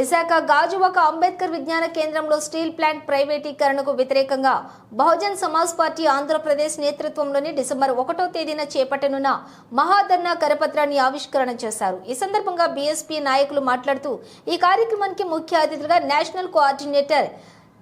విశాఖ గాజువాక అంబేద్కర్ విజ్ఞాన కేంద్రంలో steel plant ప్రైవేటీకరణకు వ్యతిరేకంగా బహుజన్ సమాజ్ పార్టీ ఆంధ్రప్రదేశ్ నేతృత్వంలోని డిసెంబర్ ఒకటో తేదీన చేపట్టనున్న మహాధర్నా కరపత్రాన్ని ఆవిష్కరణ చేశారు. ఈ సందర్భంగా బీఎస్పీ నాయకులు మాట్లాడుతూ ఈ కార్యక్రమానికి ముఖ్య అతిథిగా national coordinator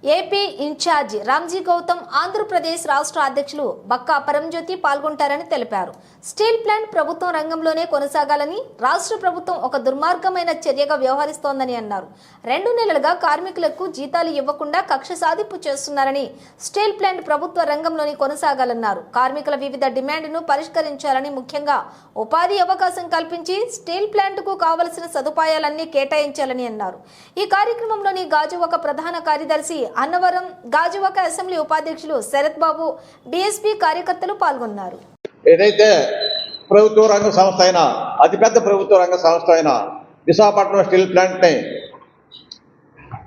AP in-charge Ramji Gautam Andhra Pradesh రాష్ట్ర అధ్యక్షులు బక్కా పరంజ్యోతి పాల్గొంటారని తెలిపారు. స్టీల్ ప్లాంట్ ప్రభుత్వం రంగంలోనే కొనసాగాలని రాష్ట్ర ప్రభుత్వం ఒక దుర్మార్గమైన చర్యగా వ్యవహరిస్తోందని అన్నారు. రెండు నెలలుగా కార్మికులకు జీతాలు ఇవ్వకుండా కక్ష సాధింపు చేస్తున్నారని స్టీల్ ప్లాంట్ ప్రభుత్వ రంగంలోని కొనసాగాలన్నారు. కార్మికుల వివిధ డిమాండ్ను పరిష్కరించాలని ముఖ్యంగా ఉపాధి అవకాశం కల్పించి స్టీల్ ప్లాంట్కు కావలసిన సదుపాయాలన్నీ కేటాయించాలని అన్నారు. ఈ కార్యక్రమంలోని గాజువాక ప్రధాన కార్యదర్శి అన్నవరం గాజువాక అసెంబ్లీ ఉపాధ్యక్షులు శరత్ బాబు బీఎస్పీ కార్యకర్తలు పాల్గొన్నారు. ఏదైతే ప్రభుత్వ రంగ సంస్థ అయిన అతిపెద్ద ప్రభుత్వ రంగ సంస్థ అయిన విశాఖపట్నం స్టీల్ ప్లాంట్ని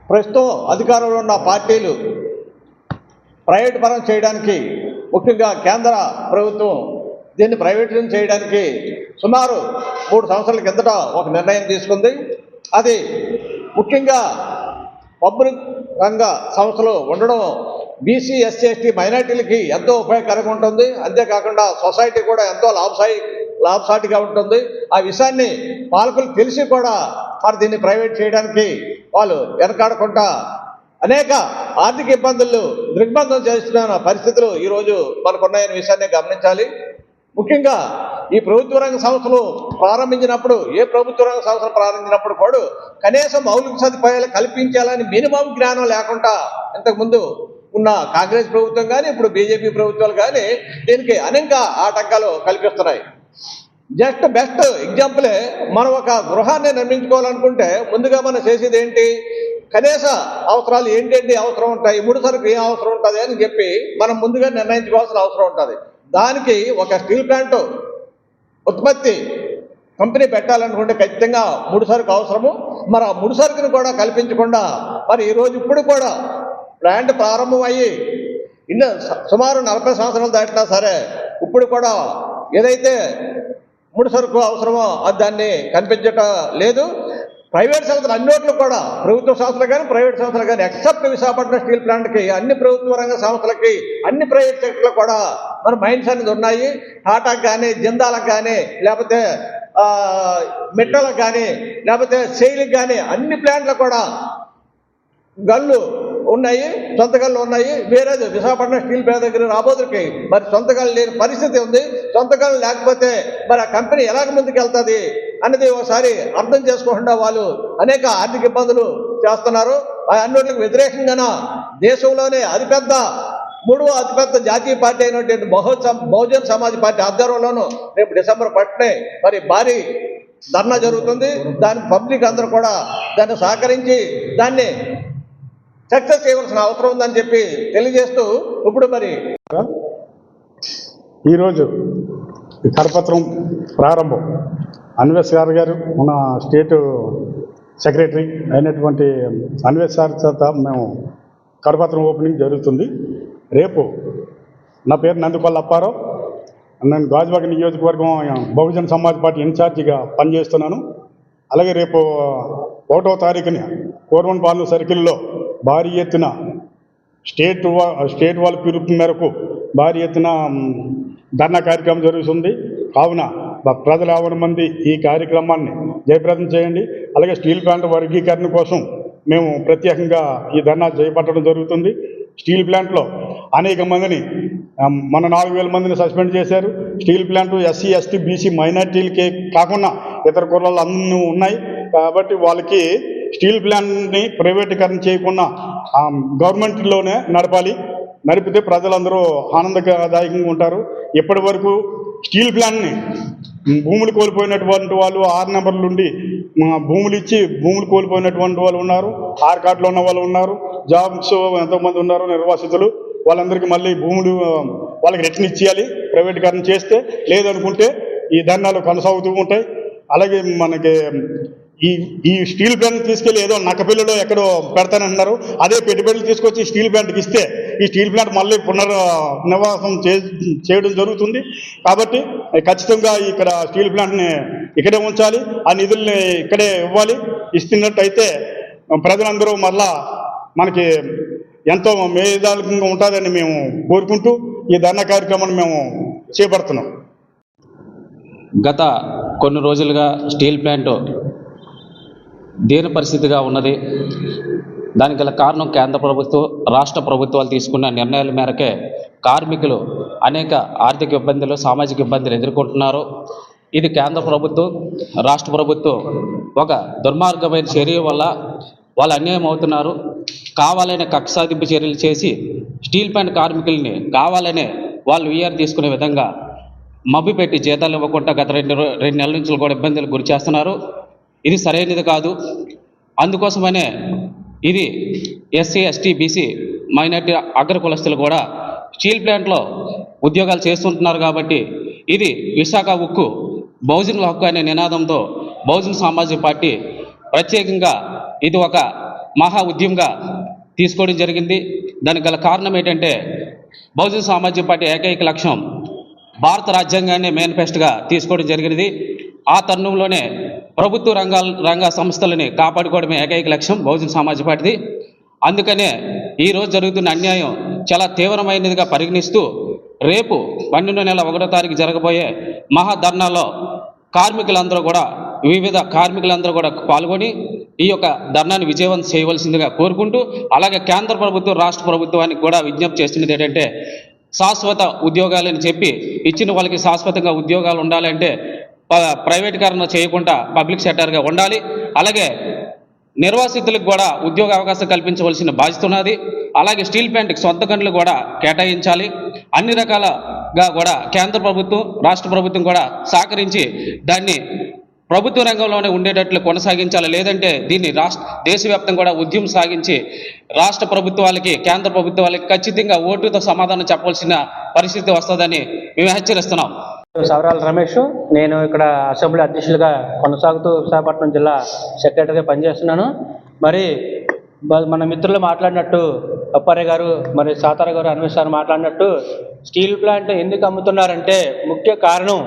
ప్రస్తుతం అధికారంలో ఉన్న పార్టీలు ప్రైవేట్ పరం చేయడానికి ముఖ్యంగా కేంద్ర ప్రభుత్వం దీన్ని ప్రైవేటీకరణ చేయడానికి సుమారు మూడు సంవత్సరాల కిందట ఒక నిర్ణయం తీసుకుంది. అది ముఖ్యంగా పబ్లిక్ రంగ సంస్థలు ఉండడం బీసీ ఎస్సీ ఎస్టీ మైనార్టీలకి ఎంతో ఉపయోగకరంగా ఉంటుంది. అంతేకాకుండా సొసైటీ కూడా ఎంతో లాభసాయి లాభసాటిగా ఉంటుంది. ఆ విషయాన్ని పాలకులు తెలిసి కూడా వారు దీన్ని ప్రైవేట్ చేయడానికి వాళ్ళు వెనకాడకుండా అనేక ఆర్థిక ఇబ్బందులు దిగ్బంధం చేస్తున్న పరిస్థితులు ఈరోజు మనకున్నాయనే విషయాన్ని గమనించాలి. ముఖ్యంగా ఈ ప్రభుత్వ రంగ సంస్థలు ప్రారంభించినప్పుడు ఏ ప్రభుత్వ రంగ సంస్థలు ప్రారంభించినప్పుడు కూడా కనీసం మౌలిక సదుపాయాలు కల్పించాలని మినిమం జ్ఞానం లేకుండా ఇంతకుముందు ఉన్న కాంగ్రెస్ ప్రభుత్వం కానీ ఇప్పుడు బీజేపీ ప్రభుత్వాలు కానీ దీనికి అనేక ఆటంకాలు కల్పిస్తున్నాయి. జస్ట్ బెస్ట్ ఎగ్జాంపులే మనం ఒక గృహాన్ని నిర్మించుకోవాలనుకుంటే ముందుగా మనం చేసేది ఏంటి? కనీస అవసరాలు ఏంటేంటి అవసరం ఉంటాయి? ముడి సరుకు ఏం అవసరం ఉంటుంది అని చెప్పి మనం ముందుగా నిర్ణయించుకోవాల్సిన అవసరం ఉంటుంది. దానికి ఒక స్టీల్ ప్లాంట్ ఉత్పత్తి కంపెనీ పెట్టాలనుకుంటే ఖచ్చితంగా ముడి సరుకు అవసరము. మరి ఆ ముడి సరుకును కూడా కల్పించకుండా మరి ఈరోజు ఇప్పుడు కూడా ప్లాంట్ ప్రారంభం అయ్యి ఇన్న సుమారు నలభై సంవత్సరాలు దాటినా సరే ఇప్పుడు కూడా ఏదైతే ముడి సరుకు అవసరమో అది దాన్ని కనిపించటం లేదు. ప్రైవేట్ సంస్థలు అన్నిట్లో కూడా ప్రభుత్వ సంస్థలు కానీ ప్రైవేట్ సంస్థలు కానీ ఎక్సెప్ట్ విశాఖపట్నం స్టీల్ ప్లాంట్కి అన్ని ప్రభుత్వ రంగ సంస్థలకి అన్ని ప్రైవేట్ సెక్టర్లు కూడా మన మైండ్స్ అనేది ఉన్నాయి. టాటాకి కానీ జిందాలకు కానీ లేకపోతే మెట్రోలకు కానీ లేకపోతే శైలికి కానీ అన్ని ప్లాంట్లు కూడా గళ్ళు ఉన్నాయి సొంత గళ్ళు ఉన్నాయి. వేరేది విశాఖపట్నం స్టీల్ ప్లాంట్ దగ్గర రాబోతుకి మరి సొంత లేని పరిస్థితి ఉంది. సొంత లేకపోతే మరి ఆ కంపెనీ ఎలాగ ముందుకు వెళ్తుంది అనేది ఒకసారి అర్థం చేసుకోకుండా వాళ్ళు అనేక ఆర్థిక ఇబ్బందులు చేస్తున్నారు. ఆ అన్నిటికి వ్యతిరేకంగాన దేశంలోనే అతిపెద్ద మూడవ అతిపెద్ద జాతీయ పార్టీ అయినటువంటి బహుజన్ బహుజన్ సమాజ్ పార్టీ ఆధ్వర్యంలోనూ రేపు డిసెంబర్ పట్టునే మరి భారీ ధర్నా జరుగుతుంది. దాని పబ్లిక్ అందరూ కూడా దాన్ని సహకరించి దాన్ని సక్సెస్ చేయవలసిన అవసరం ఉందని చెప్పి తెలియజేస్తూ ఇప్పుడు మరి ఈరోజు కరపత్రం ప్రారంభం. అన్వేష్ గారు గారు మన స్టేట్ సెక్రటరీ అయినటువంటి అన్వేష్ గారి చేత మేము కడపత్రం ఓపెనింగ్ జరుగుతుంది. రేపు నా పేరు నందుకొల్ల అప్పారావు. నేను గాజువాక నియోజకవర్గం బహుజన సమాజ్ పార్టీ ఇన్ఛార్జిగా పనిచేస్తున్నాను. అలాగే రేపు ఒకటో తారీఖున కోర్వన్పాలెం సర్కిల్లో భారీ ఎత్తున స్టేట్ వా- స్టేట్ వాళ్ళ పిలుపు మేరకు భారీ ఎత్తున ధర్నా కార్యక్రమం జరుగుతుంది. కావున బ- ప్రజలు యాభై మంది ఈ కార్యక్రమాన్ని జయప్రదం చేయండి. అలాగే స్టీల్ ప్లాంట్ వర్గీకరణ కోసం మేము ప్రత్యేకంగా ఈ ధర్నా చేపట్టడం జరుగుతుంది. స్టీల్ ప్లాంట్లో అనేక మందిని మన నాలుగు వేల మందిని సస్పెండ్ చేశారు. Steel plant SC ST BC మైనార్టీలకే కాకుండా ఇతర కులాలు అన్నీ ఉన్నాయి. కాబట్టి వాళ్ళకి స్టీల్ ప్లాంట్ని ప్రైవేటీకరణ చేయకుండా గవర్నమెంట్లోనే నడపాలి. నడిపితే ప్రజలందరూ ఆనందదాయకంగా ఉంటారు. ఇప్పటి వరకు స్టీల్ ప్లాంట్ని భూములు కోల్పోయినటువంటి వాళ్ళు ఆరు నెంబర్లు ఉండి భూములు ఇచ్చి భూములు కోల్పోయినటువంటి వాళ్ళు ఉన్నారు ఆర్ కార్డులో ఉన్న వాళ్ళు ఉన్నారు జాబ్స్ ఎంతోమంది ఉన్నారు నిర్వాసితులు. వాళ్ళందరికీ మళ్ళీ భూములు వాళ్ళకి రిటర్న్ ఇచ్చేయాలి ప్రైవేటీకరణ చేస్తే లేదనుకుంటే ఈ ధర్నాలు కొనసాగుతూ ఉంటాయి. అలాగే మనకి ఈ ఈ స్టీల్ ప్లాంట్ తీసుకెళ్ళి ఏదో నక్కపిల్లలో ఎక్కడో పెడతానంటున్నారు. అదే పెట్టుబడులు తీసుకొచ్చి స్టీల్ ప్లాంట్కి ఇస్తే ఈ స్టీల్ ప్లాంట్ మళ్ళీ పునర్ నివాసం చే చేయడం జరుగుతుంది. కాబట్టి ఖచ్చితంగా ఇక్కడ స్టీల్ ప్లాంట్ని ఇక్కడే ఉంచాలి. ఆ నిధుల్ని ఇక్కడే ఇవ్వాలి. ఇస్తున్నట్టయితే ప్రజలందరూ మరలా మనకి ఎంతో మేధాలుగా ఉంటుందని మేము కోరుకుంటూ ఈ ధర్నా కార్యక్రమాన్ని మేము చేపడుతున్నాం. గత కొన్ని రోజులుగా స్టీల్ ప్లాంట్ దీన పరిస్థితిగా ఉన్నది. దానికి గల కారణం కేంద్ర ప్రభుత్వం రాష్ట్ర ప్రభుత్వాలు తీసుకున్న నిర్ణయాల మేరకే కార్మికులు అనేక ఆర్థిక ఇబ్బందులు సామాజిక ఇబ్బందులు ఎదుర్కొంటున్నారు. ఇది కేంద్ర ప్రభుత్వం రాష్ట్ర ప్రభుత్వం ఒక దుర్మార్గమైన చర్య వల్ల వాళ్ళు అన్యాయం అవుతున్నారు. కావాలనే కక్ష సాధింపు చర్యలు చేసి స్టీల్ ప్లాంట్ కార్మికుల్ని కావాలనే వాళ్ళు వీఆర్ తీసుకునే విధంగా మబ్బి పెట్టి జీతాలు ఇవ్వకుండా గత రెండు రెండు నెలల నుంచి కూడా ఇబ్బందులకు గురి చేస్తున్నారు. ఇది సరైనది కాదు. అందుకోసమనే ఇది ఎస్సీ ఎస్టీ బీసీ మైనార్టీ అగ్ర కులస్తులు కూడా స్టీల్ ప్లాంట్లో ఉద్యోగాలు చేస్తుంటున్నారు కాబట్టి ఇది విశాఖ ఉక్కు బహుజనుల హక్కు అనే నినాదంతో బహుజన సామాజిక పార్టీ ప్రత్యేకంగా ఇది ఒక మహా ఉద్యమంగా తీసుకోవడం జరిగింది. దానికి గల కారణం ఏంటంటే బహుజన సామాజిక పార్టీ ఏకైక లక్ష్యం భారత రాజ్యాంగాన్ని మేనిఫెస్టోగా తీసుకోవడం జరిగినది. ఆ తరుణంలోనే ప్రభుత్వ రంగాల రంగ సంస్థలని కాపాడుకోవడమే ఏకైక లక్ష్యం బహుజన సమాజ్ పార్టీది. అందుకనే ఈరోజు జరుగుతున్న అన్యాయం చాలా తీవ్రమైనదిగా పరిగణిస్తూ రేపు పన్నెండు నెల ఒకటో తారీఖు జరగబోయే మహాధర్నాలో కార్మికులందరూ కూడా వివిధ కార్మికులందరూ కూడా పాల్గొని ఈ యొక్క ధర్నాన్ని విజయవంతం చేయవలసిందిగా కోరుకుంటూ అలాగే కేంద్ర ప్రభుత్వం రాష్ట్ర ప్రభుత్వానికి కూడా విజ్ఞప్తి చేస్తున్నది ఏంటంటే శాశ్వత ఉద్యోగాలని చెప్పి ఇచ్చిన వాళ్ళకి శాశ్వతంగా ఉద్యోగాలు ఉండాలంటే ప్రైవేటీకరణ చేయకుండా పబ్లిక్ సెక్టర్గా ఉండాలి. అలాగే నిర్వాసితులకు కూడా ఉద్యోగ అవకాశం కల్పించవలసిన బాధ్యత ఉన్నది. అలాగే స్టీల్ ప్లాంట్కి సొంత గనులు కూడా కేటాయించాలి. అన్ని రకాలుగా కూడా కేంద్ర ప్రభుత్వం రాష్ట్ర ప్రభుత్వం కూడా సహకరించి దాన్ని ప్రభుత్వ రంగంలోనే ఉండేటట్లు కొనసాగించాలి. లేదంటే దీన్ని రాష్ట్ర దేశవ్యాప్తంగా కూడా ఉద్యమం సాగించి రాష్ట్ర ప్రభుత్వాలకి కేంద్ర ప్రభుత్వాలకి ఖచ్చితంగా ఓటుతో సమాధానం చెప్పవలసిన పరిస్థితి వస్తుందని మేము హెచ్చరిస్తున్నాం. సవరాల రమేష్ నేను ఇక్కడ అసెంబ్లీ అధ్యక్షులుగా కొనసాగుతూ విశాఖపట్నం జిల్లా సెక్రటరీగా పనిచేస్తున్నాను. మరి మన మిత్రులు మాట్లాడినట్టు అప్పారే గారు మరి సాతార గారు అన్వేష్ గారు మాట్లాడినట్టు స్టీల్ ప్లాంట్ ఎందుకు అమ్ముతున్నారంటే ముఖ్య కారణం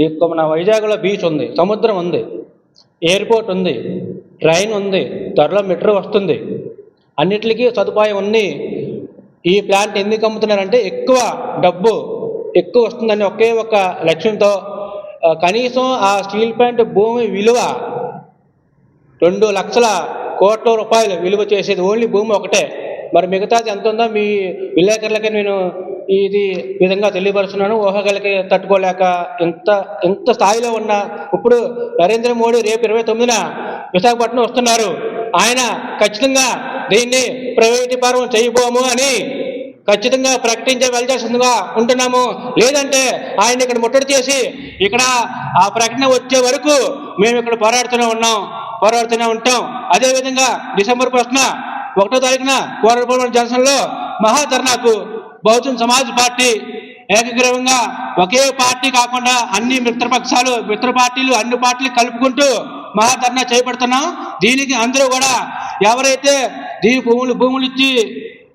దీనికి మన వైజాగ్లో బీచ్ ఉంది సముద్రం ఉంది ఎయిర్పోర్ట్ ఉంది ట్రైన్ ఉంది త్వరలో మెట్రో వస్తుంది. అన్నిటికీ సదుపాయం ఉంది ఈ ప్లాంట్ ఎందుకు అమ్ముతున్నారంటే ఎక్కువ డబ్బు ఎక్కువ వస్తుందని ఒకే ఒక లక్ష్యంతో కనీసం ఆ స్టీల్ ప్లాంట్ భూమి విలువ రెండు లక్షల కోట్ల రూపాయలు విలువ చేసేది ఓన్లీ భూమి ఒకటే. మరి మిగతాది ఎంత ఉందో మీ విలేకరులకి నేను ఇది విధంగా తెలియపరుస్తున్నాను. ఊహగలకి తట్టుకోలేక ఇంత ఇంత స్థాయిలో ఉన్న ఇప్పుడు నరేంద్ర మోడీ రేపు ఇరవై తొమ్మిదిన విశాఖపట్నం వస్తున్నారు. ఆయన ఖచ్చితంగా దీన్ని ప్రైవేటీకరణం చేయబోము అని ఖచ్చితంగా ప్రకటించే వెళ్ళాల్సిందిగా ఉంటున్నాము. లేదంటే ఆయన ఇక్కడ ముట్టడి చేసి ఇక్కడ ఆ ప్రకటన వచ్చే వరకు మేము ఇక్కడ పోరాడుతూనే ఉన్నాం పోరాడుతూనే ఉంటాం. అదేవిధంగా డిసెంబర్ ఫస్ట్న ఒకటో తారీఖున కోరపూర్వం జనసంలో మహాధర్నాకు బహుజన్ సమాజ్ పార్టీ ఏకగ్రీవంగా ఒకే పార్టీ కాకుండా అన్ని మిత్రపక్షాలు మిత్ర పార్టీలు అన్ని పార్టీలు కలుపుకుంటూ మహాధర్నా చేపడుతున్నాం. దీనికి అందరూ కూడా ఎవరైతే దీని భూములు భూములు ఇచ్చి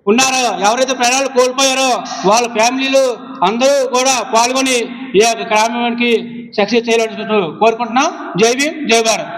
ఉన్నారో ఎవరైతే ప్రాణాలు కోల్పోయారో వాళ్ళ ఫ్యామిలీలు అందరూ కూడా పాల్గొని ఈ యొక్క గ్రామానికి సక్సెస్ చేయాలని కోరుకుంటున్నాం. జై భీమ్ జై భారత్.